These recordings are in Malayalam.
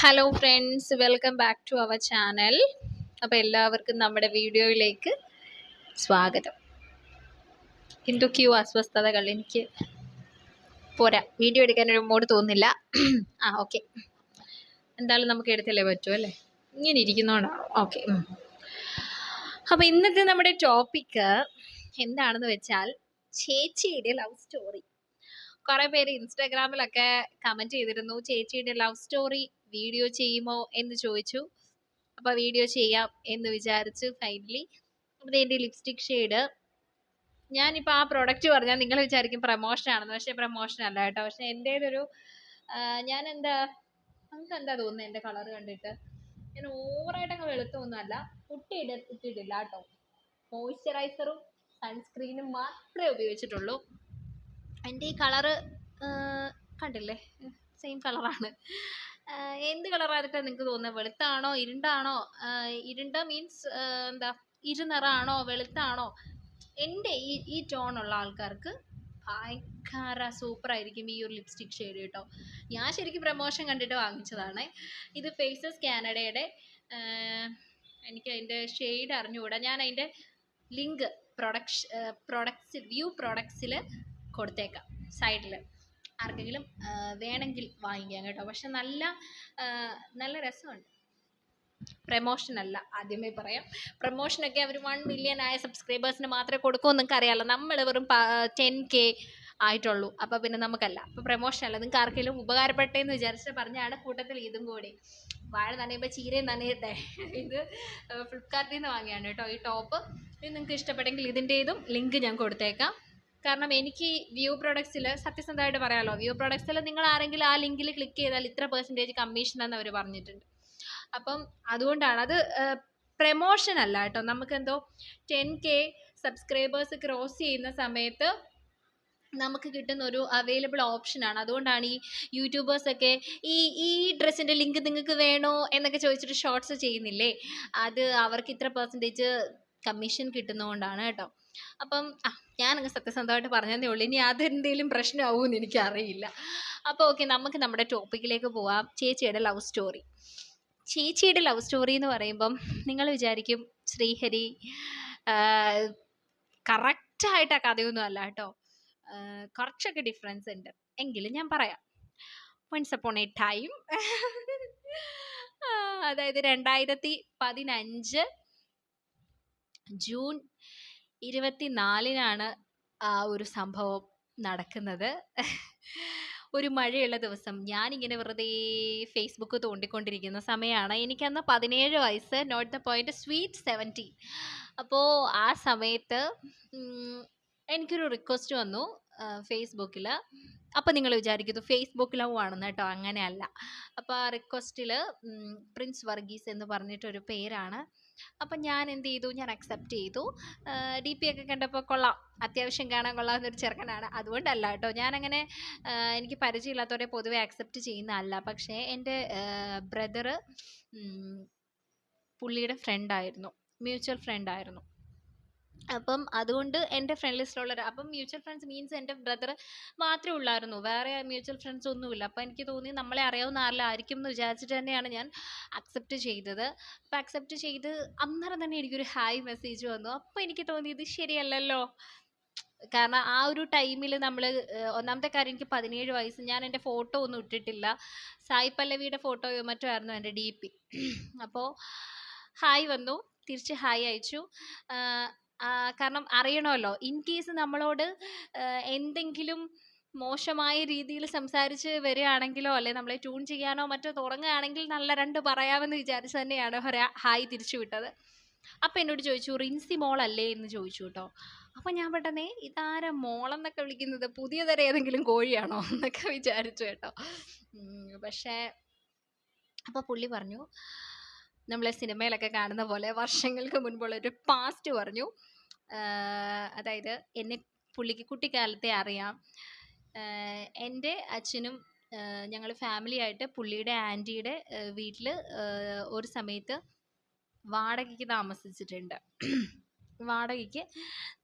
Hello friends welcome back to our channel അപ്പോൾ എല്ലാവർക്കും നമ്മുടെ വീഡിയോയിലേക്ക് സ്വാഗതം. എന്തൊക്കെയോ അസ്വസ്ഥതകൾ എനിക്ക് പോരാ. വീഡിയോ എടുക്കാൻ ഒരു മോഡ് തോന്നില്ല ആ ഓക്കെ എന്തായാലും നമുക്ക് എടുത്തല്ലേ പറ്റൂ അല്ലേ? ഇങ്ങനെ ഇരിക്കുന്നതുകൊണ്ടാണോ ഓക്കെ അപ്പോൾ ഇന്നത്തെ നമ്മുടെ ടോപ്പിക്ക് എന്താണെന്ന് വെച്ചാൽ ചേച്ചിയുടെ ലവ് സ്റ്റോറി കുറേ പേര് ഇൻസ്റ്റാഗ്രാമിലൊക്കെ കമന്റ് ചെയ്തിരുന്നു. ചേച്ചിയുടെ ലവ് സ്റ്റോറി വീഡിയോ ചെയ്യുമോ എന്ന് ചോദിച്ചു. അപ്പോൾ വീഡിയോ ചെയ്യാം എന്ന് വിചാരിച്ചു ഫൈനലി അപ്പോൾ എന്റെ ലിപ്സ്റ്റിക് ഷെയ്ഡ് ഞാനിപ്പോൾ ആ പ്രൊഡക്റ്റ് പറഞ്ഞാൽ നിങ്ങൾ വിചാരിക്കും പ്രൊമോഷൻ ആണെന്ന്. പക്ഷേ പ്രൊമോഷൻ അല്ല കേട്ടോ. പക്ഷേ എന്റേതൊരു ഞാൻ എന്താ നമുക്ക് എന്താ തോന്നുന്നത് എന്റെ കളർ കണ്ടിട്ട്? ഞാൻ ഓവറായിട്ടങ്ങ് വെളുത്തൊന്നുമല്ല. പുട്ടിയിട ഇട്ടിട്ടില്ല കേട്ടോ. മോയ്സ്ചറൈസറും സൺസ്ക്രീനും മാത്രമേ ഉപയോഗിച്ചിട്ടുള്ളൂ. എന്റെ ഈ കളറ് കണ്ടില്ലേ? സെയിം കളറാണ് എന്ത് കളറായിട്ടാണ് നിങ്ങൾക്ക് തോന്നുന്നത് വെളുത്താണോ ഇരുണ്ടാണോ? ഇരുണ്ട മീൻസ് എന്താ ഇരുനിറാണോ വെളുത്താണോ? എന്റെ ഈ ഈ ടോണുള്ള ആൾക്കാർക്ക് ഭയങ്കര സൂപ്പറായിരിക്കും ഈ ഒരു ലിപ്സ്റ്റിക് ഷെയ്ഡ് കേട്ടോ. ഞാൻ ശരിക്കും പ്രമോഷൻ കണ്ടിട്ട് വാങ്ങിച്ചതാണ്. ഇത് ഫേസസ് കാനഡയുടെ എനിക്ക് അതിന്റെ ഷെയ്ഡ് അറിഞ്ഞുകൂടാ. ഞാൻ അതിന്റെ ലിങ്ക് പ്രൊഡക്ട്സ് വ്യൂ പ്രൊഡക്ട്സിൽ കൊടുത്തേക്കാം സൈഡിൽ ആർക്കെങ്കിലും വേണമെങ്കിൽ വാങ്ങിക്കാം കേട്ടോ. പക്ഷെ നല്ല നല്ല രസമുണ്ട്. പ്രമോഷൻ അല്ല ആദ്യമേ പറയാം. പ്രമോഷനൊക്കെ അവർ വൺ മില്യൺ ആയ സബ്സ്ക്രൈബേഴ്സിന് മാത്രമേ കൊടുക്കൂ നിങ്ങൾക്ക് അറിയാമല്ലോ നമ്മൾ വെറും ടെൻ കെ ആയിട്ടുള്ളൂ. അപ്പോൾ പിന്നെ നമുക്കല്ല. അപ്പോൾ പ്രമോഷൻ അല്ല. നിങ്ങൾക്ക് ആർക്കെങ്കിലും ഉപകാരപ്പെട്ടെന്ന് വിചാരിച്ചിട്ട് പറഞ്ഞാണ് കൂട്ടത്തിൽ ഇതും കൂടി. വാഴ നനയുമ്പോൾ ചീരയും നനയട്ടെ ഇത് ഫ്ലിപ്കാർട്ടിൽ നിന്ന് വാങ്ങിയാണ് കേട്ടോ ഈ ടോപ്പ്. ഇത് നിങ്ങൾക്ക് ഇഷ്ടപ്പെട്ടെങ്കിൽ ഇതിന്റെ ഇതും ലിങ്ക് ഞാൻ കൊടുത്തേക്കാം. കാരണം എനിക്ക് വ്യൂ പ്രൊഡക്ട്സിൽ സത്യസന്ധമായിട്ട് പറയാമല്ലോ വ്യൂ പ്രൊഡക്ട്സിൽ നിങ്ങൾ ആരെങ്കിലും ആ ലിങ്കിൽ ക്ലിക്ക് ചെയ്താൽ ഇത്ര പെർസെന്റേജ് കമ്മീഷൻ എന്ന് അവർ പറഞ്ഞിട്ടുണ്ട്. അപ്പം അതുകൊണ്ടാണ് അത് പ്രമോഷൻ അല്ല കേട്ടോ. നമുക്കെന്തോ ടെൻ കെ സബ്സ്ക്രൈബേഴ്സ് ക്രോസ് ചെയ്യുന്ന സമയത്ത് നമുക്ക് കിട്ടുന്ന ഒരു അവൈലബിൾ ഓപ്ഷനാണ് അതുകൊണ്ടാണ് ഈ യൂട്യൂബേഴ്സൊക്കെ ഈ ഈ ഡ്രസ്സിന്റെ ലിങ്ക് നിങ്ങൾക്ക് വേണോ എന്നൊക്കെ ചോദിച്ചിട്ട് ഷോർട്സ് ചെയ്യുന്നില്ലേ? അത് അവർക്ക് ഇത്ര പെർസെന്റേജ് കമ്മീഷൻ കിട്ടുന്നതുകൊണ്ടാണ് കേട്ടോ. അപ്പം ആ ഞാനങ്ങ് സത്യസന്ധമായിട്ട് പറഞ്ഞതേ ഉള്ളൂ. ഇനി അതെന്തെങ്കിലും പ്രശ്നമാവുമെന്ന് എനിക്കറിയില്ല. അപ്പോൾ ഓക്കെ നമുക്ക് നമ്മുടെ ടോപ്പിക്കിലേക്ക് പോവാം. ചേച്ചിയുടെ ലവ് സ്റ്റോറി. ചേച്ചിയുടെ ലവ് സ്റ്റോറി എന്ന് പറയുമ്പം നിങ്ങൾ വിചാരിക്കും ശ്രീഹരി കറക്റ്റായിട്ട് ആ കഥയൊന്നും അല്ല കേട്ടോ. കുറച്ചൊക്കെ ഡിഫറൻസ് ഉണ്ട്. എങ്കിലും ഞാൻ പറയാം. വൺസ് അപ്പോൺ എ ടൈം അതായത് രണ്ടായിരത്തി പതിനഞ്ച് ജൂൺ ഇരുപത്തിനാലിനാണ് ആ ഒരു സംഭവം നടക്കുന്നത്. ഒരു മഴയുള്ള ദിവസം ഞാൻ ഇങ്ങനെ വെറുതെ ഫേസ്ബുക്ക് തോണ്ടിക്കൊണ്ടിരിക്കുന്ന സമയമാണ് എനിക്കന്ന് പതിനേഴ് വയസ്സ് not the point sweet seventeen അപ്പോൾ ആ സമയത്ത് എനിക്കൊരു റിക്വസ്റ്റ് വന്നു ഫേസ്ബുക്കിൽ അപ്പോൾ നിങ്ങൾ വിചാരിക്കുന്നു ഫേസ്ബുക്ക് ലവ് ആണെന്ന് കേട്ടോ അങ്ങനെയല്ല. അപ്പോൾ ആ റിക്വസ്റ്റിൽ പ്രിൻസ് വർഗീസ് എന്ന് പറഞ്ഞിട്ടൊരു പേരാണ്. അപ്പം ഞാൻ എന്ത് ചെയ്തു? ഞാൻ അക്സെപ്റ്റ് ചെയ്തു. ഡി പി ഒക്കെ കണ്ടപ്പോൾ കൊള്ളാം. അത്യാവശ്യം കാണാൻ കൊള്ളാവുന്നൊരു ചെറുക്കനാണ്. അതുകൊണ്ടല്ല കേട്ടോ ഞാനങ്ങനെ എനിക്ക് പരിചയമില്ലാത്തവരെ പൊതുവെ അക്സെപ്റ്റ് ചെയ്യുന്നതല്ല. പക്ഷേ എന്റെ ബ്രദറ് പുള്ളിയുടെ ഫ്രണ്ടായിരുന്നു മ്യൂച്വൽ ഫ്രണ്ടായിരുന്നു അപ്പം അതുകൊണ്ട് എന്റെ ഫ്രണ്ട് ലിസ്റ്റിലുള്ളവർ അപ്പം മ്യൂച്വൽ ഫ്രണ്ട്സ് മീൻസ് എന്റെ ബ്രദർ മാത്രമേ ഉള്ളായിരുന്നു. വേറെ മ്യൂച്വൽ ഫ്രണ്ട്സ് ഒന്നുമില്ല. അപ്പം എനിക്ക് തോന്നി നമ്മളെ അറിയാവുന്ന ആരിലായിരിക്കും എന്ന് വിചാരിച്ചിട്ട് തന്നെയാണ് ഞാൻ അക്സെപ്റ്റ് ചെയ്തത്. അപ്പം അക്സെപ്റ്റ് ചെയ്ത് അന്നേരം തന്നെ എനിക്കൊരു ഹായ് മെസ്സേജ് വന്നു. അപ്പോൾ എനിക്ക് തോന്നി ഇത് ശരിയല്ലല്ലോ. കാരണം ആ ഒരു ടൈമിൽ നമ്മൾ ഒന്നാമത്തെ കാര്യം എനിക്ക് പതിനേഴ് വയസ്സ്. ഞാൻ എന്റെ ഫോട്ടോ ഒന്നും ഇട്ടിട്ടില്ല. സായി പല്ലവിയുടെ ഫോട്ടോയോ മറ്റോ ആയിരുന്നു എന്റെ ഡി പി അപ്പോൾ ഹായ് വന്നു. തിരിച്ച് ഹായ് അയച്ചു. കാരണം അറിയണമല്ലോ. ഇൻ കേസ് നമ്മളോട് എന്തെങ്കിലും മോശമായ രീതിയിൽ സംസാരിച്ച് വരികയാണെങ്കിലോ അല്ലെ നമ്മളെ ട്യൂൺ ചെയ്യാനോ മറ്റോ തുടങ്ങുകയാണെങ്കിൽ നല്ല രണ്ട് പറയാമെന്ന് വിചാരിച്ച് തന്നെയാണ് ഹായ് തിരിച്ചു വിട്ടത്. അപ്പം എന്നോട് ചോദിച്ചു റിൻസി മോളല്ലേ? എന്ന് ചോദിച്ചു കേട്ടോ. അപ്പം ഞാൻ പെട്ടെന്നേ ഇതാരാ മോളെന്നൊക്കെ വിളിക്കുന്നത്? പുതിയ തരം ഏതെങ്കിലും കോഴിയാണോ? എന്നൊക്കെ വിചാരിച്ചു കേട്ടോ. പക്ഷേ അപ്പോൾ പുള്ളി പറഞ്ഞു നമ്മളെ സിനിമയിലൊക്കെ കാണുന്ന പോലെ വർഷങ്ങൾക്ക് മുൻപുള്ള ഒരു പാസ്റ്റ് പറഞ്ഞു. അതായത് എന്നെ പുള്ളിക്ക് കുട്ടിക്കാലത്തെ അറിയാം. എന്റെ അച്ഛനും ഞങ്ങൾ ഫാമിലിയായിട്ട് പുള്ളിയുടെ ആന്റിയുടെ വീട്ടിൽ ഒരു സമയത്ത് വാടകയ്ക്ക് താമസിച്ചിട്ടുണ്ട്. വാടകയ്ക്ക്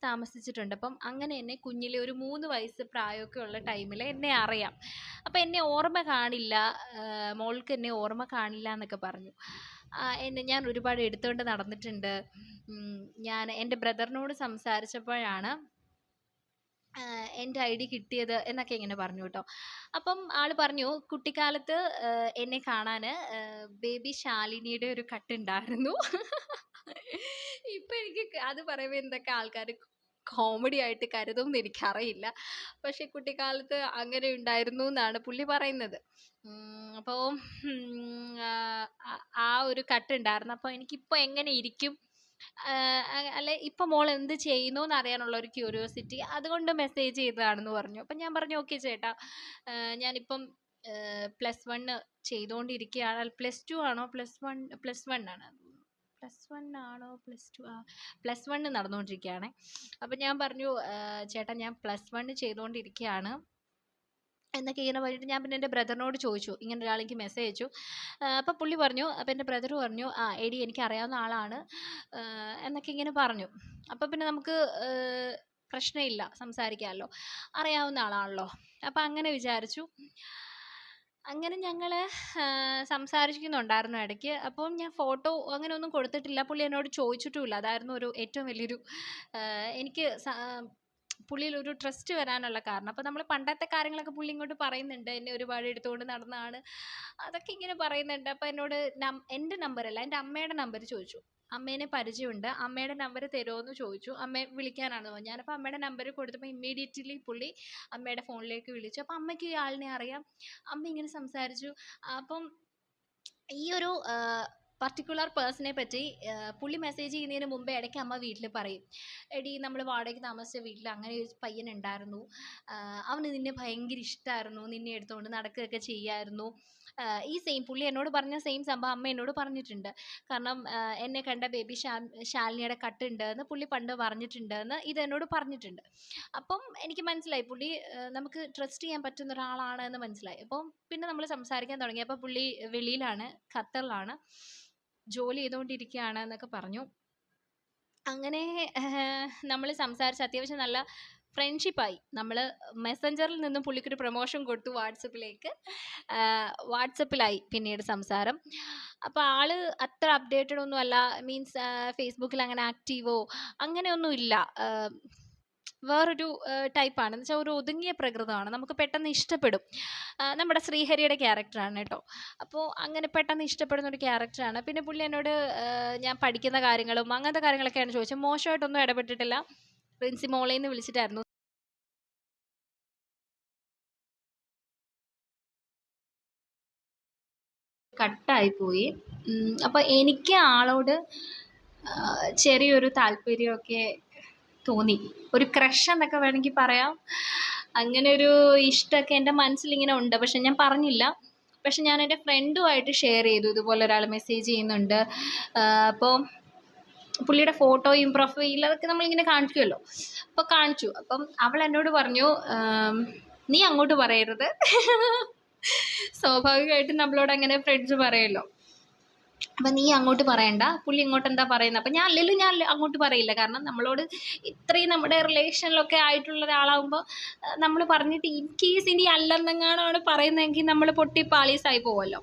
താമസിച്ചിട്ടുണ്ട്. അപ്പം അങ്ങനെ എന്നെ കുഞ്ഞിലെ ഒരു മൂന്ന് വയസ്സ് പ്രായമൊക്കെ ഉള്ള ടൈമിൽ എന്നെ അറിയാം. അപ്പം എന്നെ ഓർമ്മ കാണില്ല മോൾക്ക് എന്നെ ഓർമ്മ കാണില്ല എന്നൊക്കെ പറഞ്ഞു. എന്നെ ഞാൻ ഒരുപാട് എടുത്തുകൊണ്ട് നടന്നിട്ടുണ്ട്. ഞാൻ എന്റെ ബ്രദറിനോട് സംസാരിച്ചപ്പോഴാണ് എന്റെ ഐ ഡി കിട്ടിയത് എന്നൊക്കെ ഇങ്ങനെ പറഞ്ഞു കേട്ടോ. അപ്പം ആൾ പറഞ്ഞു കുട്ടിക്കാലത്ത് എന്നെ കാണാൻ ബേബി ശാലിനിയുടെ ഒരു കട്ടുണ്ടായിരുന്നു. ഇപ്പൊ എനിക്ക് അത് പറയുമ്പോൾ എന്തൊക്കെ ആൾക്കാർ കോമഡി ആയിട്ട് കരുതും എന്ന് എനിക്കറിയില്ല. പക്ഷെ കുട്ടിക്കാലത്ത് അങ്ങനെ ഉണ്ടായിരുന്നു എന്നാണ് പുള്ളി പറയുന്നത്. അപ്പോൾ ആ- ഒരു കട്ട് ഉണ്ടായിരുന്നു. അപ്പോൾ എനിക്കിപ്പോൾ എങ്ങനെ ഇരിക്കും? അല്ലെ ഇപ്പൊ മോൾ എന്ത് ചെയ്യുന്നു എന്ന് അറിയാനുള്ള ഒരു ക്യൂരിയോസിറ്റി അതുകൊണ്ട് മെസ്സേജ് ചെയ്തതാണെന്ന് പറഞ്ഞു. അപ്പം ഞാൻ പറഞ്ഞു ഓക്കെ ചേട്ടാ ഞാനിപ്പം പ്ലസ് വണ്ണ് ചെയ്തുകൊണ്ടിരിക്കുകയാണ് പ്ലസ് ടു ആണോ? പ്ലസ് വൺ പ്ലസ് വൺ ആണ്. പ്ലസ് വൺ ആണോ പ്ലസ് ടു ആ പ്ലസ് വണ്ണ് നടന്നുകൊണ്ടിരിക്കുകയാണ്. അപ്പം ഞാൻ പറഞ്ഞു ചേട്ടാ ഞാൻ പ്ലസ് വണ്ണ് ചെയ്തുകൊണ്ടിരിക്കുകയാണ്. എന്നൊക്കെ ഇങ്ങനെ പറഞ്ഞിട്ട് ഞാൻ പിന്നെ എന്റെ ബ്രദറിനോട് ചോദിച്ചു. ഇങ്ങനെ ഒരാൾ എനിക്ക് മെസ്സേജ് അയച്ചു അപ്പോൾ പുള്ളി പറഞ്ഞു അപ്പോൾ എന്റെ ബ്രദർ പറഞ്ഞു ആ എടി എനിക്ക് അറിയാവുന്ന ആളാണ്. എന്നൊക്കെ ഇങ്ങനെ പറഞ്ഞു. അപ്പോൾ പിന്നെ നമുക്ക് പ്രശ്നമില്ല സംസാരിക്കാമല്ലോ. അറിയാവുന്ന ആളാണല്ലോ. അപ്പം അങ്ങനെ വിചാരിച്ചു. അങ്ങനെ ഞങ്ങൾ സംസാരിക്കുന്നുണ്ടായിരുന്നു ഇടയ്ക്ക്. അപ്പം ഞാൻ ഫോട്ടോ അങ്ങനെ ഒന്നും കൊടുത്തിട്ടില്ല. പുള്ളി എന്നോട് ചോദിച്ചിട്ടുമില്ല. അതായിരുന്നു ഒരു ഏറ്റവും വലിയൊരു എനിക്ക് പുള്ളിയിൽ ഒരു ട്രസ്റ്റ് വരാനുള്ള കാരണം. അപ്പോൾ നമ്മൾ പണ്ടത്തെ കാര്യങ്ങളൊക്കെ പുള്ളി ഇങ്ങോട്ട് പറയുന്നുണ്ട്. എന്നെ ഒരുപാട് എടുത്തുകൊണ്ട് നടന്നതാണ് അതൊക്കെ ഇങ്ങനെ പറയുന്നുണ്ട്. അപ്പോൾ എന്നോട് നം എന്റെ നമ്പറല്ല എന്റെ അമ്മയുടെ നമ്പർ ചോദിച്ചു. അമ്മേനെ പരിചയമുണ്ട്. അമ്മയുടെ നമ്പർ തരുമോ എന്ന് ചോദിച്ചു. അമ്മയെ വിളിക്കാനാണെന്ന് പറഞ്ഞു ഞാനപ്പോൾ അമ്മയുടെ നമ്പർ കൊടുത്തപ്പോൾ ഇമ്മീഡിയറ്റ്ലി പുള്ളി അമ്മയുടെ ഫോണിലേക്ക് വിളിച്ചു. അപ്പോൾ അമ്മയ്ക്ക് ഈ ആളിനെ അറിയാം. അമ്മ ഇങ്ങനെ സംസാരിച്ചു. അപ്പം ഈ ഒരു പർട്ടിക്കുലർ പേഴ്സണെ പറ്റി പുള്ളി മെസ്സേജ് ചെയ്യുന്നതിന് മുമ്പേ ഇടയ്ക്ക് അമ്മ വീട്ടിൽ പറയും. എടി നമ്മൾ വാടകയ്ക്ക് താമസിച്ച വീട്ടിൽ അങ്ങനെ ഒരു പയ്യൻ ഉണ്ടായിരുന്നു. അവന് നിന്നെ ഭയങ്കര ഇഷ്ടമായിരുന്നു നിന്നെ എടുത്തുകൊണ്ട് നടക്കുകയൊക്കെ ചെയ്യായിരുന്നു. ഈ സെയിം പുള്ളി എന്നോട് പറഞ്ഞ സെയിം സംഭവം അമ്മ എന്നോട് പറഞ്ഞിട്ടുണ്ട്. കാരണം എന്നെ കണ്ട ബേബി ശാ ശാലിനിയുടെ കട്ടുണ്ട് എന്ന് പുള്ളി പണ്ട് പറഞ്ഞിട്ടുണ്ട് എന്ന് ഇത് എന്നോട് പറഞ്ഞിട്ടുണ്ട്. അപ്പം എനിക്ക് മനസ്സിലായി പുള്ളി നമുക്ക് ട്രസ്റ്റ് ചെയ്യാൻ പറ്റുന്ന ഒരാളാണ് എന്ന് മനസ്സിലായി. അപ്പം പിന്നെ നമ്മൾ സംസാരിക്കാൻ തുടങ്ങി. അപ്പോൾ പുള്ളി വെളിയിലാണ് ഖത്തറിലാണ് ജോലി ചെയ്തുകൊണ്ടിരിക്കുകയാണ് എന്നൊക്കെ പറഞ്ഞു. അങ്ങനെ നമ്മൾ സംസാരിച്ച് അത്യാവശ്യം നല്ല ഫ്രണ്ട്ഷിപ്പായി നമ്മൾ മെസ്സഞ്ചറിൽ നിന്നും പുള്ളിക്കൊരു പ്രൊമോഷൻ കൊടുത്തു വാട്സപ്പിലേക്ക് വാട്സപ്പിലായി പിന്നീട് സംസാരം. അപ്പോൾ ആൾ അത്ര അപ്ഡേറ്റഡ് ഒന്നും അല്ല. മീൻസ് ഫേസ്ബുക്കിൽ അങ്ങനെ ആക്റ്റീവോ അങ്ങനെയൊന്നും ഇല്ല. വേറൊരു ടൈപ്പാണ് എന്ന് വെച്ചാൽ ഒരു ഒതുങ്ങിയ പ്രകൃതമാണ്. നമുക്ക് പെട്ടെന്ന് ഇഷ്ടപ്പെടും. നമ്മുടെ ശ്രീഹരിയുടെ ക്യാരക്ടറാണ് കേട്ടോ. അപ്പോൾ അങ്ങനെ പെട്ടെന്ന് ഇഷ്ടപ്പെടുന്ന ഒരു ക്യാരക്ടറാണ് പിന്നെ പുള്ളി എന്നോട് ഞാൻ പഠിക്കുന്ന കാര്യങ്ങളും അങ്ങനത്തെ കാര്യങ്ങളൊക്കെയാണ് ചോദിച്ചത്. മോശമായിട്ടൊന്നും ഇടപെട്ടിട്ടില്ല. പ്രിൻസി മോളേന്ന് എന്ന് വിളിച്ചിട്ടായിരുന്നു കട്ടായി പോയി അപ്പോൾ എനിക്ക് ആളോട് ചെറിയൊരു താല്പര്യമൊക്കെ തോന്നി. ഒരു ക്രഷ് എന്നൊക്കെ വേണമെങ്കിൽ പറയാം. അങ്ങനെ ഒരു ഇഷ്ടമൊക്കെ എന്റെ മനസ്സിലിങ്ങനെ ഉണ്ട്. പക്ഷെ ഞാൻ പറഞ്ഞില്ല. പക്ഷെ ഞാൻ എന്റെ ഫ്രണ്ടുമായിട്ട് ഷെയർ ചെയ്തു. ഇതുപോലെ ഒരാൾ മെസ്സേജ് ചെയ്യുന്നുണ്ട്. അപ്പോൾ പുള്ളിയുടെ ഫോട്ടോയും പ്രൊഫൈലും അതൊക്കെ നമ്മളിങ്ങനെ കാണിക്കുമല്ലോ. അപ്പോൾ കാണിച്ചു. അപ്പം അവൾ എന്നോട് പറഞ്ഞു നീ അങ്ങോട്ട് പറയരുത്. സ്വാഭാവികമായിട്ടും നമ്മളോട് അങ്ങനെ ഫ്രണ്ട്സ് പറയുമല്ലോ അപ്പം നീ അങ്ങോട്ട് പറയണ്ട. പുള്ളി ഇങ്ങോട്ട് എന്താ പറയുന്നത് അപ്പം ഞാൻ അല്ലെങ്കിലും ഞാൻ അങ്ങോട്ട് പറയില്ല. കാരണം നമ്മളോട് ഇത്രയും നമ്മുടെ റിലേഷനിലൊക്കെ ആയിട്ടുള്ള ഒരാളാകുമ്പോൾ നമ്മൾ പറഞ്ഞിട്ട് ഇൻ കേസ് ഇനി അല്ലെന്നെങ്ങാനാണ് പറയുന്നതെങ്കിൽ നമ്മൾ പൊട്ടി പാളീസായി പോവുമല്ലോ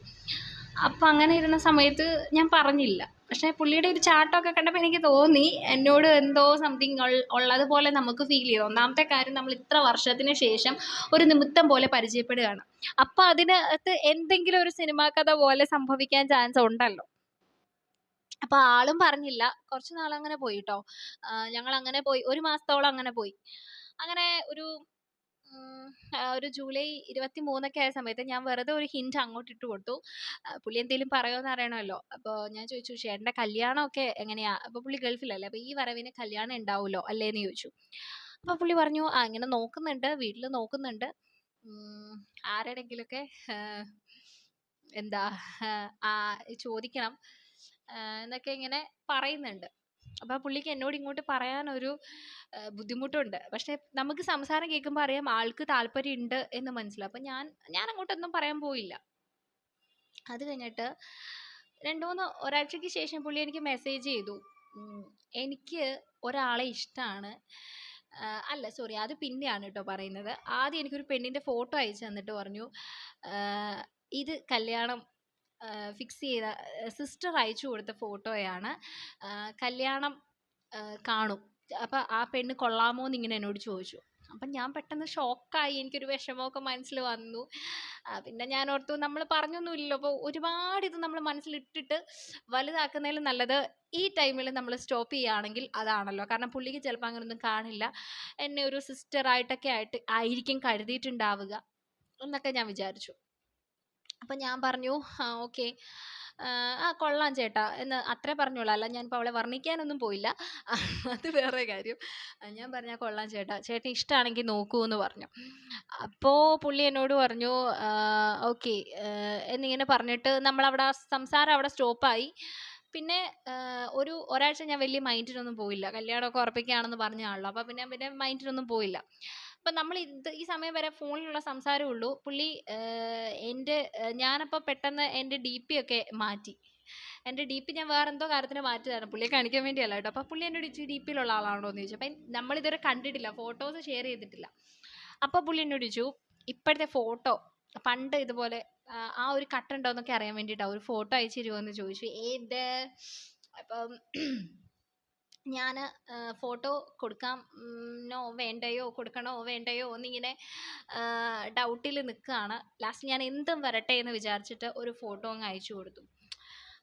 അപ്പം അങ്ങനെ ഇരുന്ന സമയത്ത് ഞാൻ പറഞ്ഞില്ല. പക്ഷേ പുള്ളിയുടെ ഒരു ചാട്ടമൊക്കെ കണ്ടപ്പോൾ എനിക്ക് തോന്നി എന്നോട് എന്തോ സംതിങ് ഉള്ളതുപോലെ നമുക്ക് ഫീൽ ചെയ്തു. ഒന്നാമത്തെ കാര്യം നമ്മൾ ഇത്ര വർഷത്തിന് ശേഷം ഒരു നിമിത്തം പോലെ പരിചയപ്പെടുകയാണ്. അപ്പോൾ അതിനകത്ത് എന്തെങ്കിലും ഒരു സിനിമാ കഥ പോലെ സംഭവിക്കാൻ ചാൻസ് ഉണ്ടല്ലോ? അപ്പോൾ ആളും പറഞ്ഞില്ല. കുറച്ച് നാൾ അങ്ങനെ പോയി കേട്ടോ ഞങ്ങൾ അങ്ങനെ പോയി. ഒരു മാസത്തോളം അങ്ങനെ പോയി. അങ്ങനെ ഒരു ഒരു ജൂലൈ ഇരുപത്തി മൂന്നൊക്കെ ആയ സമയത്ത് ഞാൻ വെറുതെ ഒരു ഹിന്റ് അങ്ങോട്ട് ഇട്ട് കൊടുത്തു പുള്ളി എന്തെങ്കിലും പറയുമെന്ന് അറിയണമല്ലോ. അപ്പോൾ ഞാൻ ചോദിച്ചു ചേട്ടന്റെ കല്യാണമൊക്കെ എങ്ങനെയാ? അപ്പോൾ പുള്ളി ഗൾഫിലല്ലേ അപ്പോൾ ഈ വരവിന് കല്യാണം ഉണ്ടാവുമല്ലോ അല്ലേന്ന് ചോദിച്ചു. അപ്പോൾ പുള്ളി പറഞ്ഞു ആ ഇങ്ങനെ നോക്കുന്നുണ്ട് വീട്ടിൽ നോക്കുന്നുണ്ട്. ഉം, ഒക്കെ ആ, എന്താ ചോദിക്കണം എന്നൊക്കെ ഇങ്ങനെ പറയുന്നുണ്ട്. അപ്പോൾ പുള്ളിക്ക് എന്നോട് ഇങ്ങോട്ട് പറയാനൊരു ബുദ്ധിമുട്ടുണ്ട്. പക്ഷേ നമുക്ക് സംസാരം കേൾക്കുമ്പോൾ അറിയാം ആൾക്ക് താല്പര്യമുണ്ട് എന്ന് മനസ്സിലാവും. അപ്പം ഞാൻ ഞാൻ അങ്ങോട്ടൊന്നും പറയാൻ പോയില്ല. അത് കഴിഞ്ഞിട്ട് രണ്ട് മൂന്ന് ഒരാഴ്ചയ്ക്ക് ശേഷം പുള്ളി എനിക്ക് മെസ്സേജ് ചെയ്തു. എനിക്ക് ഒരാളെ ഇഷ്ടമാണ് അല്ല സോറി അത് പിന്നെയാണ് കേട്ടോ പറയുന്നത്. ആദ്യം എനിക്കൊരു പെണ്ണിന്റെ ഫോട്ടോ അയച്ചു തന്നിട്ട് പറഞ്ഞു ഇത് കല്യാണം ഫിക്സ് ചെയ്ത സിസ്റ്റർ അയച്ചു കൊടുത്ത ഫോട്ടോയാണ്. കല്യാണം കാണും. അപ്പം ആ പെണ്ണ് കൊള്ളാമോ എന്ന് ഇങ്ങനെ എന്നോട് ചോദിച്ചു. അപ്പം ഞാൻ പെട്ടെന്ന് ഷോക്കായി എനിക്കൊരു വിഷമമൊക്കെ മനസ്സിൽ വന്നു. പിന്നെ ഞാൻ ഓർത്തു നമ്മൾ പറഞ്ഞൊന്നുമില്ലല്ലോ. അപ്പോൾ ഒരുപാട് ഇത് നമ്മൾ മനസ്സിലിട്ടിട്ട് വലുതാക്കുന്നതിൽ നല്ലത് ഈ ടൈമിൽ നമ്മൾ സ്റ്റോപ്പ് ചെയ്യുകയാണെങ്കിൽ അതാണല്ലോ. കാരണം പുള്ളിക്ക് ചിലപ്പോൾ അങ്ങനെയൊന്നും കാണില്ല. എന്നെ ഒരു സിസ്റ്ററായിട്ടൊക്കെ ആയിട്ട് ആയിരിക്കും കരുതിയിട്ടുണ്ടാവുക എന്നൊക്കെ ഞാൻ വിചാരിച്ചു. അപ്പം ഞാൻ പറഞ്ഞു ആ ഓക്കെ. ആ കൊള്ളാം ചേട്ടാ. എന്ന് അത്രേ പറഞ്ഞോളൂ അല്ല ഞാനിപ്പോൾ അവളെ വർണിക്കാനൊന്നും പോയില്ല. അത് വേറെ കാര്യം. ഞാൻ പറഞ്ഞാൽ കൊള്ളാം ചേട്ടാ. ചേട്ടൻ ഇഷ്ടമാണെങ്കിൽ നോക്കൂ എന്ന് പറഞ്ഞു. അപ്പോൾ പുള്ളി എന്നോട് പറഞ്ഞു ഓക്കെ. എന്നിങ്ങനെ പറഞ്ഞിട്ട് നമ്മളവിടെ സംസാരം അവിടെ സ്റ്റോപ്പായി. പിന്നെ ഒരു ഒരാഴ്ച ഞാൻ വലിയ മൈൻഡിനൊന്നും പോയില്ല. കല്യാണമൊക്കെ ഉറപ്പിക്കുകയാണെന്ന് പറഞ്ഞാണല്ലോ അപ്പോൾ പിന്നെ പിന്നെ മൈൻഡിനൊന്നും പോയില്ല. അപ്പം നമ്മൾ ഇത് ഈ സമയം വരെ ഫോണിലുള്ള സംസാരമേ ഉള്ളൂ. പുള്ളി എന്റെ ഞാനപ്പോൾ പെട്ടെന്ന് എന്റെ ഡി പി ഒക്കെ മാറ്റി. എന്റെ ഡി പി ഞാൻ വേറെ എന്തോ കാര്യത്തിന് മാറ്റിയതാണ്. പുള്ളിയെ കാണിക്കാൻ വേണ്ടിയല്ല കേട്ടോ. അപ്പോൾ പുള്ളി എന്നോട് ചോദിച്ചു ഡി പിയിലുള്ള ആളാണോ എന്ന് ചോദിച്ചു. അപ്പം നമ്മളിതുവരെ കണ്ടിട്ടില്ല. ഫോട്ടോസ് ഷെയർ ചെയ്തിട്ടില്ല. അപ്പോൾ പുള്ളി എന്നോട് ചോദിച്ചു ഇപ്പോഴത്തെ ഫോട്ടോ പണ്ട് ഇതുപോലെ ആ, ആ ഒരു കട്ടുണ്ടോ എന്നൊക്കെ അറിയാൻ വേണ്ടിട്ടാ ഒരു ഫോട്ടോ അയച്ചു തരുമോ എന്ന് ചോദിച്ചു. ഏത്? അപ്പം ഞാൻ ഫോട്ടോ കൊടുക്കാം നോ വേണ്ടയോ കൊടുക്കണോ വേണ്ടയോ എന്നിങ്ങനെ ഡൗട്ടിൽ നിൽക്കുകയാണ് ലാസ്റ്റ് ഞാൻ എന്തും വരട്ടെ എന്ന് വിചാരിച്ചിട്ട് ഒരു ഫോട്ടോ അങ്ങ് അയച്ചു കൊടുത്തു.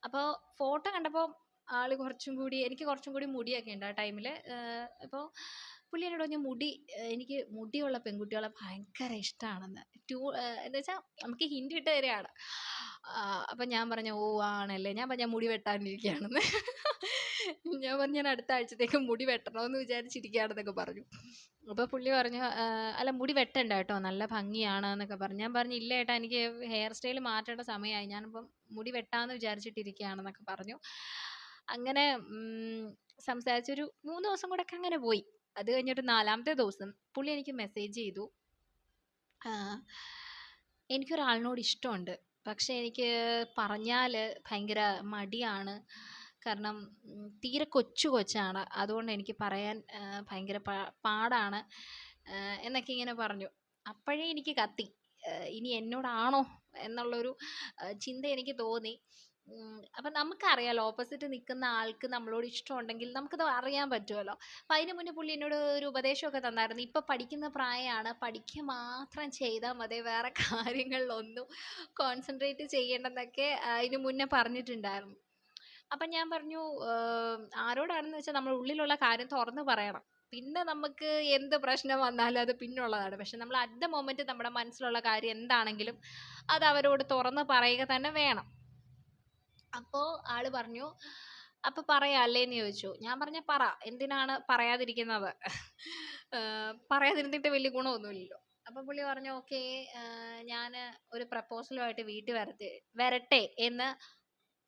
അപ്പോൾ ഫോട്ടോ കണ്ടപ്പോൾ ആൾ കുറച്ചും കൂടി എനിക്ക് കുറച്ചും കൂടി മുടിയൊക്കെ ഉണ്ട് ആ ടൈമിൽ അപ്പോൾ പുള്ളി എന്നോട് പറഞ്ഞു മുടി എനിക്ക് മുടിയുള്ള പെൺകുട്ടികളെ ഭയങ്കര ഇഷ്ടമാണെന്ന് ടൂ എന്ന് വെച്ചാൽ നമുക്ക് ഹിൻഡ് ഇട്ട് തരികയാണ് അപ്പം ഞാൻ പറഞ്ഞു ഓ ആണല്ലേ. ഞാൻ പറഞ്ഞു മുടി വെട്ടാനിരിക്കുകയാണെന്ന് ഞാൻ പറഞ്ഞു ഞാൻ അടുത്ത ആഴ്ചത്തേക്ക് മുടി വെട്ടണമെന്ന് വിചാരിച്ചിരിക്കുകയാണെന്നൊക്കെ പറഞ്ഞു. അപ്പോൾ പുള്ളി പറഞ്ഞു "ആ, അല്ല മുടി വെട്ടണ്ട കേട്ടോ നല്ല ഭംഗിയാണ് എന്നൊക്കെ പറഞ്ഞു. ഞാൻ പറഞ്ഞു ഇല്ല ഏട്ടാ എനിക്ക് ഹെയർ സ്റ്റൈൽ മാറ്റേണ്ട സമയമായി. ഞാനിപ്പം മുടി വെട്ടാമെന്ന് വിചാരിച്ചിട്ടിരിക്കുകയാണെന്നൊക്കെ പറഞ്ഞു. അങ്ങനെ സംസാരിച്ചൊരു മൂന്ന് ദിവസം കൂടെ ഒക്കെ അങ്ങനെ പോയി. അത് കഴിഞ്ഞിട്ട് നാലാമത്തെ ദിവസം പുള്ളി എനിക്ക് മെസ്സേജ് ചെയ്തു. എനിക്ക് എനിക്കൊരാളിനോട് ഇഷ്ടമുണ്ട്. പക്ഷെ എനിക്ക് പറഞ്ഞാൽ ഭയങ്കര മടിയാണ്. കാരണം തീരെ കൊച്ചു കൊച്ചാണ്. അതുകൊണ്ട് എനിക്ക് പറയാൻ ഭയങ്കര പാടാണ്. എന്നൊക്കെ ഇങ്ങനെ പറഞ്ഞു. അപ്പോഴേ എനിക്ക് കത്തി. ഇനി എന്നോടാണോ എന്നുള്ളൊരു ചിന്ത എനിക്ക് തോന്നി. അപ്പം നമുക്കറിയാലോ ഓപ്പോസിറ്റ് നിൽക്കുന്ന ആൾക്ക് നമ്മളോട് ഇഷ്ടമുണ്ടെങ്കിൽ നമുക്കത് അറിയാൻ പറ്റുമല്ലോ. അപ്പം അതിന് മുന്നേ പുള്ളി എന്നോട് ഒരു ഉപദേശമൊക്കെ തന്നായിരുന്നു. ഇപ്പം പഠിക്കുന്ന പ്രായമാണ്. പഠിക്കുക മാത്രം ചെയ്താൽ മതി. വേറെ കാര്യങ്ങളിലൊന്നും കോൺസെൻട്രേറ്റ് ചെയ്യേണ്ടെന്നൊക്കെ അതിന് മുന്നേ പറഞ്ഞിട്ടുണ്ടായിരുന്നു. അപ്പം ഞാൻ പറഞ്ഞു "ഏം, ആരോടാണെന്ന് വെച്ചാൽ നമ്മൾ ഉള്ളിലുള്ള കാര്യം തുറന്ന് പറയണം. പിന്നെ നമുക്ക് എന്ത് പ്രശ്നം വന്നാലും അത് പിന്നുള്ളതാണ്. പക്ഷെ നമ്മൾ അറ്റ് ദ മൊമെന്റ് നമ്മുടെ മനസ്സിലുള്ള കാര്യം എന്താണെങ്കിലും അത് അവരോട് തുറന്ന് പറയുക തന്നെ വേണം. അപ്പോൾ ആൾ പറഞ്ഞു അപ്പോൾ പറയാല്ലേ എന്ന് ചോദിച്ചു. ഞാൻ പറഞ്ഞ പറ. എന്തിനാണ് പറയാതിരിക്കുന്നത്? പറയാതിരുന്നിട്ട് വലിയ ഗുണമൊന്നുമില്ലല്ലോ. അപ്പോൾ പുള്ളി പറഞ്ഞു ഓക്കെ ഞാൻ ഒരു പ്രപ്പോസലുമായിട്ട് വീട്ടിൽ വരട്ടെ വരട്ടെ എന്ന്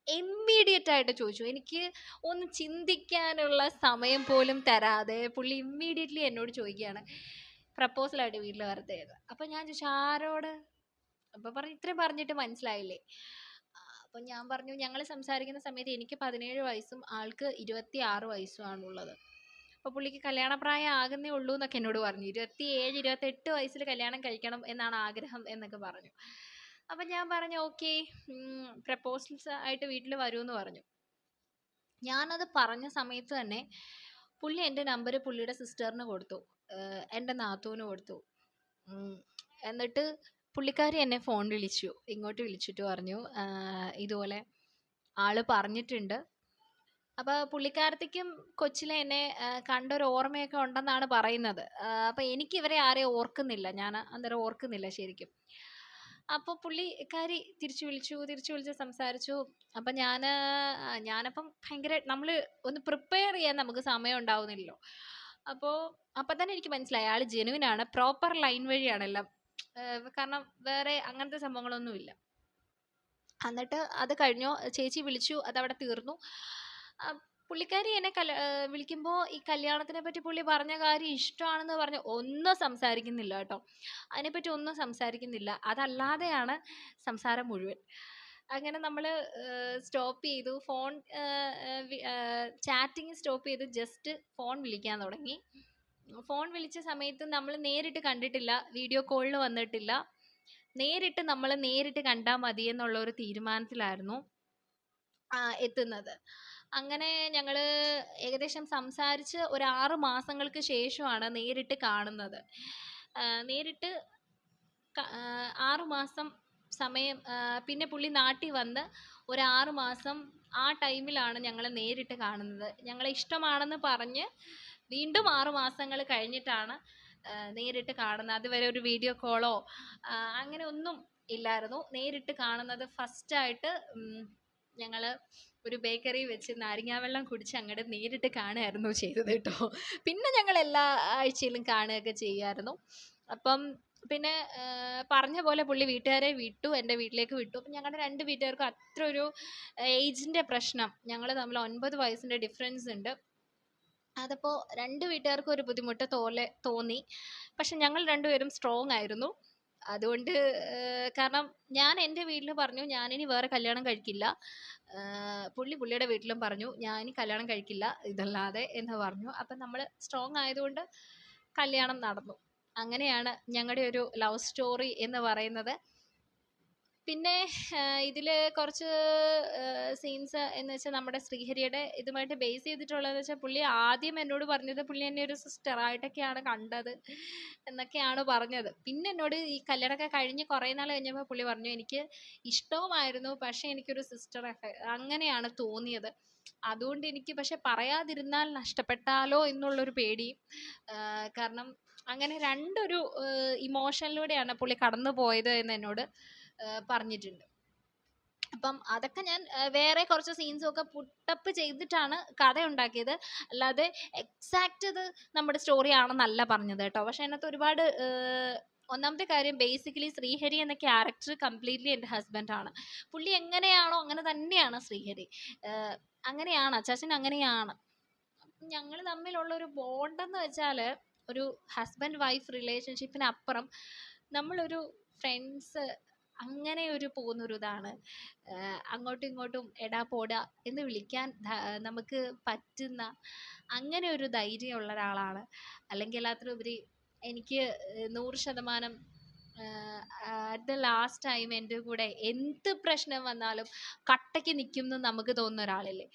ഇമ്മീഡിയറ്റ് ആയിട്ട് ചോദിച്ചു. എനിക്ക് ഒന്ന് ചിന്തിക്കാനുള്ള സമയം പോലും തരാതെ പുള്ളി ഇമ്മീഡിയറ്റ്ലി എന്നോട് ചോദിക്കുകയാണ് പ്രപ്പോസലായിട്ട് വീട്ടിൽ വെറുതെ അപ്പം ഞാൻ ചോദിച്ചു ആരോട്? അപ്പോൾ പറഞ്ഞു ഇത്രയും പറഞ്ഞിട്ട് മനസ്സിലായില്ലേ? അപ്പം ഞാൻ പറഞ്ഞു ഞങ്ങൾ സംസാരിക്കുന്ന സമയത്ത് എനിക്ക് പതിനേഴ് വയസ്സും ആൾക്ക് ഇരുപത്തി ആറ് വയസ്സുമാണുള്ളത്. അപ്പോൾ പുള്ളിക്ക് കല്യാണപ്രായം ആകുന്നേ ഉള്ളൂ എന്നൊക്കെ എന്നോട് പറഞ്ഞു. ഇരുപത്തി ഏഴ് ഇരുപത്തെട്ട് വയസ്സിൽ കല്യാണം കഴിക്കണം എന്നാണ് ആഗ്രഹം എന്നൊക്കെ പറഞ്ഞു. അപ്പം ഞാൻ പറഞ്ഞു ഓക്കെ പ്രപ്പോസൽസ് ആയിട്ട് വീട്ടിൽ വരുമെന്ന് പറഞ്ഞു. ഞാനത് പറഞ്ഞ സമയത്ത് തന്നെ പുള്ളി എന്റെ നമ്പർ പുള്ളിയുടെ സിസ്റ്ററിന് കൊടുത്തു എന്റെ നാത്തൂന് കൊടുത്തു. എന്നിട്ട് പുള്ളിക്കാരി എന്നെ ഫോൺ വിളിച്ചു ഇങ്ങോട്ട് വിളിച്ചിട്ട് പറഞ്ഞു ഇതുപോലെ ആൾ പറഞ്ഞിട്ടുണ്ട്. അപ്പോൾ പുള്ളിക്കാരത്തിക്കും കൊച്ചിലെ എന്നെ കണ്ട കണ്ടൊരു ഓർമ്മയൊക്കെ ഉണ്ടെന്നാണ് പറയുന്നത്. അപ്പോൾ എനിക്ക് ഇവരെ ആരെയും ഓർക്കുന്നില്ല. ഞാൻ അന്നേരം ഓർക്കുന്നില്ല ശരിക്കും. അപ്പോൾ പുള്ളിക്കാരി തിരിച്ചു വിളിച്ചു തിരിച്ചു വിളിച്ച് സംസാരിച്ചു. അപ്പം ഞാൻ ഞാനപ്പം ഭയങ്കര നമ്മൾ ഒന്ന് പ്രിപ്പയർ ചെയ്യാൻ നമുക്ക് സമയം ഉണ്ടാവുന്നില്ലല്ലോ. അപ്പോൾ അപ്പം തന്നെ എനിക്ക് മനസ്സിലായി. അയാൾ ജെനുവിനാണ് പ്രോപ്പർ ലൈൻ വഴിയാണ് എല്ലാം ഏഹ് കാരണം വേറെ അങ്ങനത്തെ സംഭവങ്ങളൊന്നുമില്ല എന്നിട്ട് അത് കഴിഞ്ഞു. ചേച്ചി വിളിച്ചു. അതവിടെ തീർന്നു. പുള്ളിക്കാരി എന്നെ കല വിളിക്കുമ്പോൾ ഈ കല്യാണത്തിനെ പറ്റി പുള്ളി പറഞ്ഞ കാര്യം ഇഷ്ടമാണെന്ന് പറഞ്ഞ് ഒന്നും സംസാരിക്കുന്നില്ല കേട്ടോ. അതിനെപ്പറ്റി ഒന്നും സംസാരിക്കുന്നില്ല. അതല്ലാതെയാണ് സംസാരം മുഴുവൻ. അങ്ങനെ നമ്മൾ സ്റ്റോപ്പ് ചെയ്തു. ഫോൺ ചാറ്റിങ് സ്റ്റോപ്പ് ചെയ്ത് ജസ്റ്റ് ഫോൺ വിളിക്കാൻ തുടങ്ങി. ഫോൺ വിളിച്ച സമയത്ത് നമ്മൾ നേരിട്ട് കണ്ടിട്ടില്ല. വീഡിയോ കോളിൽ വന്നിട്ടില്ല. നേരിട്ട് നമ്മൾ നേരിട്ട് കണ്ടാൽ മതി എന്നുള്ള ഒരു തീരുമാനത്തിലായിരുന്നു എത്തുന്നത്. അങ്ങനെ ഞങ്ങൾ ഏകദേശം സംസാരിച്ച് ഒരു ആറ് മാസങ്ങൾക്ക് ശേഷമാണ് നേരിട്ട് കാണുന്നത്. നേരിട്ട് ആറു മാസം സമയം പിന്നെ പുള്ളി നാട്ടിൽ വന്ന് ഒരു ആറ് മാസം ആ ടൈമിലാണ് ഞങ്ങൾ നേരിട്ട് കാണുന്നത്. ഞങ്ങളെ ഇഷ്ടമാണെന്ന് പറഞ്ഞ് വീണ്ടും ആറ് മാസങ്ങൾ കഴിഞ്ഞിട്ടാണ് നേരിട്ട് കാണുന്നത്. അതുവരെ ഒരു വീഡിയോ കോളോ അങ്ങനെ ഒന്നും ഇല്ലായിരുന്നു. നേരിട്ട് കാണുന്നത് ഫസ്റ്റായിട്ട് ഞങ്ങൾ ഒരു ബേക്കറി വെച്ച് നാരങ്ങാവെള്ളം കുടിച്ച് അങ്ങോട്ട് നേരിട്ട് കാണുമായിരുന്നു ചെയ്തത് കേട്ടോ. പിന്നെ ഞങ്ങൾ എല്ലാ ആഴ്ചയിലും കാണുകയൊക്കെ ചെയ്യുമായിരുന്നു അപ്പം പിന്നെ പറഞ്ഞ പോലെ പുള്ളി വീട്ടുകാരെ വിട്ടു എന്റെ വീട്ടിലേക്ക് വിട്ടു. അപ്പം ഞങ്ങളുടെ രണ്ട് വീട്ടുകാർക്കും അത്ര ഒരു ഏജിന്റെ പ്രശ്നം. ഞങ്ങൾ തമ്മിൽ ഒൻപത് വയസ്സിന്റെ ഡിഫറൻസ് ഉണ്ട്. അതപ്പോൾ രണ്ട് വീട്ടുകാർക്കും ഒരു ബുദ്ധിമുട്ട് തോലെ തോന്നി. പക്ഷെ ഞങ്ങൾ രണ്ടുപേരും സ്ട്രോങ് ആയിരുന്നു. അതുകൊണ്ട് കാരണം ഞാൻ എന്റെ വീട്ടിൽ പറഞ്ഞു ഞാനിനി വേറെ കല്യാണം കഴിക്കില്ല. പുള്ളി പുള്ളിയുടെ വീട്ടിലും പറഞ്ഞു ഞാൻ ഇനി കല്യാണം കഴിക്കില്ല ഇതല്ലാതെ എന്ന് പറഞ്ഞു. അപ്പം നമ്മൾ സ്ട്രോങ് ആയതുകൊണ്ട് കല്യാണം നടന്നു. അങ്ങനെയാണ് ഞങ്ങളുടെ ഒരു ലവ് സ്റ്റോറി എന്ന് പറയുന്നത്. പിന്നെ ഇതിൽ കുറച്ച് സീൻസ് എന്ന് വെച്ചാൽ നമ്മുടെ ശ്രീഹരിയുടെ ഇതുമായിട്ട് ബേസ് ചെയ്തിട്ടുള്ളതെന്ന് വെച്ചാൽ പുള്ളി ആദ്യം എന്നോട് പറഞ്ഞത് പുള്ളി എന്നെ ഒരു സിസ്റ്ററായിട്ടൊക്കെയാണ് കണ്ടത് എന്നൊക്കെയാണ് പറഞ്ഞത്. പിന്നെ എന്നോട് ഈ കല്യാണമൊക്കെ കഴിഞ്ഞ് കുറേ നാൾ കഴിഞ്ഞപ്പോൾ പുള്ളി പറഞ്ഞു എനിക്ക് ഇഷ്ടവുമായിരുന്നു പക്ഷേ എനിക്കൊരു സിസ്റ്റർ അങ്ങനെയാണ് തോന്നിയത്. അതുകൊണ്ട് എനിക്ക് പക്ഷെ പറയാതിരുന്നാൽ നഷ്ടപ്പെട്ടാലോ എന്നുള്ളൊരു പേടി കാരണം അങ്ങനെ രണ്ടൊരു ഇമോഷനിലൂടെയാണ് പുള്ളി കടന്നു പോയത് എന്ന് എന്നോട് പറഞ്ഞിട്ടുണ്ട്. അപ്പം അതൊക്കെ ഞാൻ വേറെ കുറച്ച് സീൻസും ഒക്കെ പുട്ടപ്പ് ചെയ്തിട്ടാണ് കഥ ഉണ്ടാക്കിയത് അല്ലാതെ എക്സാക്റ്റ് ഇത് നമ്മുടെ സ്റ്റോറി ആണെന്നല്ല പറഞ്ഞത് കേട്ടോ. പക്ഷെ അതിനകത്ത് ഒരുപാട് ഒന്നാമത്തെ കാര്യം ബേസിക്കലി ശ്രീഹരി എന്ന ക്യാരക്ടർ കംപ്ലീറ്റ്ലി എന്റെ ആണ്. പുള്ളി എങ്ങനെയാണോ അങ്ങനെ തന്നെയാണ് ശ്രീഹരി. അങ്ങനെയാണ് അച്ചാച്ചൻ അങ്ങനെയാണ്. ഞങ്ങൾ തമ്മിലുള്ള ഒരു ബോണ്ടെന്ന് വെച്ചാൽ ഒരു ഹസ്ബൻഡ് വൈഫ് റിലേഷൻഷിപ്പിന് അപ്പുറം നമ്മളൊരു ഫ്രണ്ട്സ് അങ്ങനെ ഒരു പോകുന്നൊരു ഇതാണ് അങ്ങോട്ടും ഇങ്ങോട്ടും എടാ പോടാ എന്ന് വിളിക്കാൻ നമുക്ക് പറ്റുന്ന അങ്ങനെ ഒരു ധൈര്യമുള്ള ഒരാളാണ് അല്ലെങ്കിൽ എല്ലാത്തിനുപരി എനിക്ക് നൂറ് ശതമാനം അറ്റ് ദ ലാസ്റ്റ് ടൈം എന്റെ കൂടെ എന്ത് പ്രശ്നം വന്നാലും കട്ടയ്ക്ക് നിൽക്കും എന്ന് നമുക്ക് തോന്നുന്ന ഒരാളില്ലേ.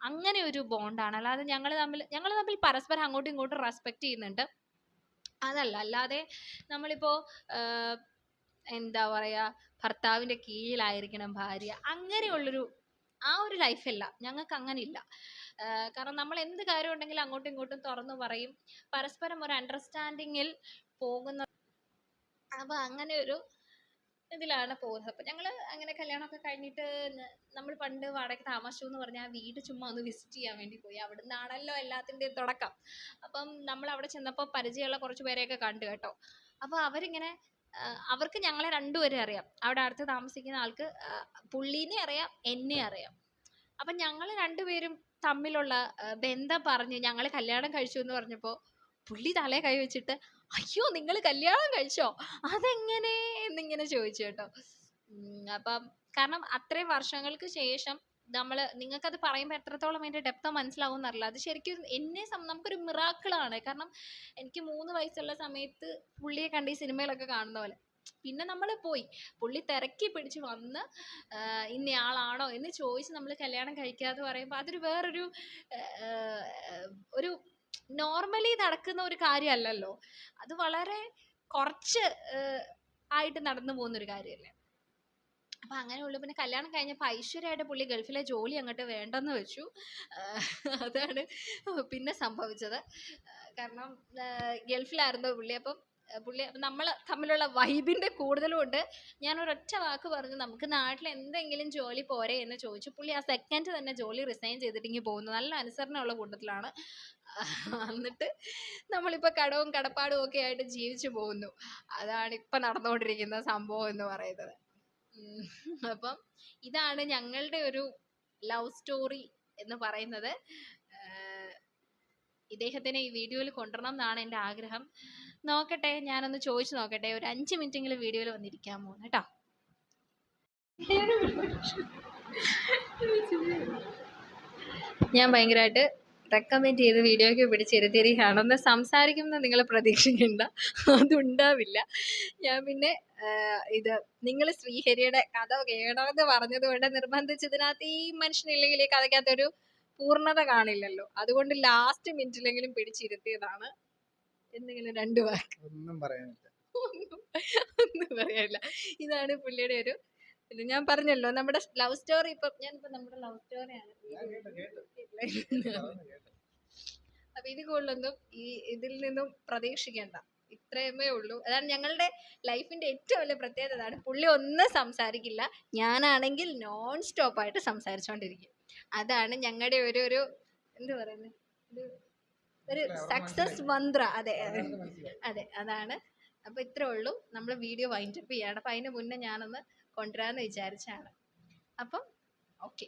അങ്ങനെ ഒരു ബോണ്ടാണ്. അല്ലാതെ ഞങ്ങൾ തമ്മിൽ ഞങ്ങൾ തമ്മിൽ പരസ്പരം അങ്ങോട്ടും ഇങ്ങോട്ടും റെസ്പെക്റ്റ് ചെയ്യുന്നുണ്ട്. അതല്ല അല്ലാതെ നമ്മളിപ്പോൾ എന്താ പറയുക ഭർത്താവിന്റെ കീഴിലായിരിക്കണം ഭാര്യ. അങ്ങനെയുള്ളൊരു ആ ഒരു ലൈഫല്ല. ഞങ്ങൾക്ക് അങ്ങനെ ഇല്ല കാരണം നമ്മൾ എന്ത് കാര്യം ഉണ്ടെങ്കിലും അങ്ങോട്ടും ഇങ്ങോട്ടും തുറന്നു പറയും. പരസ്പരം ഒരു അണ്ടർസ്റ്റാൻഡിങ്ങിൽ പോകുന്ന അപ്പോൾ അങ്ങനെ ഒരു ഇതിലാണ് പോകുന്നത്. അപ്പം ഞങ്ങൾ അങ്ങനെ കല്യാണമൊക്കെ കഴിഞ്ഞിട്ട് നമ്മൾ പണ്ട് വാടകയ്ക്ക് താമസിച്ചു എന്ന് പറഞ്ഞാൽ വീട് ചുമ്മാ ഒന്ന് വിസിറ്റ് ചെയ്യാൻ വേണ്ടി പോയി. അവിടെ നിന്നാണല്ലോ എല്ലാത്തിന്റെയും തുടക്കം. അപ്പം നമ്മൾ അവിടെ ചെന്നപ്പോൾ പരിചയമുള്ള കുറച്ച് പേരെയൊക്കെ കണ്ടു കേട്ടോ. അപ്പോൾ അവരിങ്ങനെ അവർക്ക് ഞങ്ങളെ രണ്ടുപേരെ അറിയാം. അവിടെ അടുത്ത് താമസിക്കുന്ന ആൾക്ക് പുള്ളീനെ അറിയാം എന്നെ അറിയാം. അപ്പം ഞങ്ങൾ രണ്ടുപേരും തമ്മിലുള്ള ബന്ധം പറഞ്ഞ് ഞങ്ങൾ കല്യാണം കഴിച്ചു എന്ന് പറഞ്ഞപ്പോൾ പുള്ളി തലേ കൈ വെച്ചിട്ട് അയ്യോ നിങ്ങൾ കല്യാണം കഴിച്ചോ? അതെങ്ങനെ? എന്നിങ്ങനെ ചോദിച്ചു കേട്ടോ. അപ്പം കാരണം അത്രയും വർഷങ്ങൾക്ക് ശേഷം നമ്മൾ നിങ്ങൾക്കത് പറയുമ്പോൾ എത്രത്തോളം അതിന്റെ ഡെപ്ത് മനസ്സിലാവും എന്നറിയില്ല അത് ശരിക്കും എന്നെ നമുക്കൊരു മിറാക്കിളാണ് കാരണം എനിക്ക് മൂന്ന് വയസ്സുള്ള സമയത്ത് പുള്ളിയെ കണ്ട് ഈ സിനിമയിലൊക്കെ കാണുന്ന പോലെ. പിന്നെ നമ്മൾ പോയി. പുള്ളി തിരക്കി പിടിച്ച് വന്ന് ഇന്നയാളാണോ എന്ന് ചോദിച്ച് നമ്മൾ കല്യാണം കഴിക്കാതെ പറയുമ്പോൾ അതൊരു വേറൊരു ഒരു നോർമലി നടക്കുന്ന ഒരു കാര്യമല്ലല്ലോ. അത് വളരെ കുറച്ച് ആയിട്ട് നടന്നു പോകുന്നൊരു കാര്യമല്ലേ? അപ്പം അങ്ങനെയുള്ളു പിന്നെ കല്യാണം കഴിഞ്ഞപ്പോൾ ഐശ്വര്യമായിട്ട് പുള്ളി ഗൾഫിലെ ജോലി അങ്ങോട്ട് വേണ്ടെന്ന് വെച്ചു. അതാണ് പിന്നെ സംഭവിച്ചത്. കാരണം ഗൾഫിലായിരുന്നു പുള്ളി. അപ്പം പുള്ളി നമ്മൾ തമ്മിലുള്ള വൈബിന്റെ കൂടുതലും ഉണ്ട്. ഞാൻ ഒരൊറ്റ വാക്ക് പറഞ്ഞു നമുക്ക് നാട്ടിൽ എന്തെങ്കിലും ജോലി പോരെ എന്ന് ചോദിച്ചു. പുള്ളി ആ സെക്കൻഡ് തന്നെ ജോലി റിസൈൻ ചെയ്തിട്ട് ഇങ്ങനെ പോകുന്നു. നല്ല അനുസരണമുള്ള കൂട്ടത്തിലാണ്. എന്നിട്ട് നമ്മളിപ്പോൾ കടവും കടപ്പാടും ഒക്കെ ആയിട്ട് ജീവിച്ചു പോകുന്നു. അതാണ് ഇപ്പം നടന്നുകൊണ്ടിരിക്കുന്ന സംഭവം എന്ന് പറയുന്നത്. അപ്പം ഇതാണ് ഞങ്ങളുടെ ഒരു ലവ് സ്റ്റോറി എന്ന് പറയുന്നത്. ഇദ്ദേഹത്തിനെ ഈ വീഡിയോയിൽ കൊണ്ടുവരണം എന്നാണ് എന്റെ ആഗ്രഹം. നോക്കട്ടെ ഞാനൊന്ന് ചോദിച്ചു നോക്കട്ടെ. ഒരു അഞ്ച് മിനിറ്റെങ്കിലും വീഡിയോയിൽ വന്നിരിക്കാമോ കേട്ടോ. ഞാൻ ഭയങ്കരമായിട്ട് റെക്കമെൻഡ് ചെയ്ത് വീഡിയോയ്ക്ക് പിടിച്ചിരുത്തിയിരിക്കുകയാണെന്ന് സംസാരിക്കുന്ന നിങ്ങൾ പ്രതീക്ഷിക്കണ്ട. അതുണ്ടാവില്ല. ഞാൻ പിന്നെ ഇത് നിങ്ങൾ ശ്രീഹരിയുടെ കഥ കേൾക്കണമെന്ന് പറഞ്ഞത് കൊണ്ട് നിർബന്ധിച്ചതിനകത്ത് ഈ മനുഷ്യനില്ലെങ്കിൽ ഈ കഥയ്ക്കകത്തൊരു പൂർണത കാണില്ലല്ലോ. അതുകൊണ്ട് ലാസ്റ്റ് മിനിറ്റിലെങ്കിലും പിടിച്ചിരുത്തിയതാണ്. എന്തെങ്കിലും രണ്ട് വാക്ക്? ഒന്നും പറയാനില്ല. ഒന്നും പറയാനില്ല. ഇതാണ് പുള്ളിയുടെ ഒരു ഇത് ഞാൻ പറഞ്ഞല്ലോ നമ്മുടെ ലവ് സ്റ്റോറി ഇപ്പൊ ഞാനിപ്പോ നമ്മുടെ ലവ് സ്റ്റോറിയാണ് ഞാൻ. അപ്പൊ ഇത് കൂടുതലൊന്നും ഈ ഇതിൽ നിന്നും പ്രതീക്ഷിക്കേണ്ട. ഇത്രയുമേ ഉള്ളൂ. അതാണ് ഞങ്ങളുടെ ലൈഫിന്റെ ഏറ്റവും വലിയ പ്രത്യേകത. അതാണ് പുള്ളി ഒന്നും സംസാരിക്കില്ല. ഞാനാണെങ്കിൽ നോൺ സ്റ്റോപ്പ് ആയിട്ട് സംസാരിച്ചുകൊണ്ടിരിക്കും അതാണ് ഞങ്ങളുടെ ഒരു ഒരു എന്ത് പറയുന്നത് ഒരു സക്സസ്. മന്ത്ര അതെ അതെ. അതാണ്. അപ്പോൾ ഇത്രേ ഉള്ളൂ. നമ്മൾ വീഡിയോ വൈൻഡപ്പ് ചെയ്യാണ്. അപ്പൊ അതിന് മുന്നേ ഞാനൊന്ന് കൊണ്ടുവരാമെന്ന് വിചാരിച്ചാണ്. അപ്പം ഓക്കെ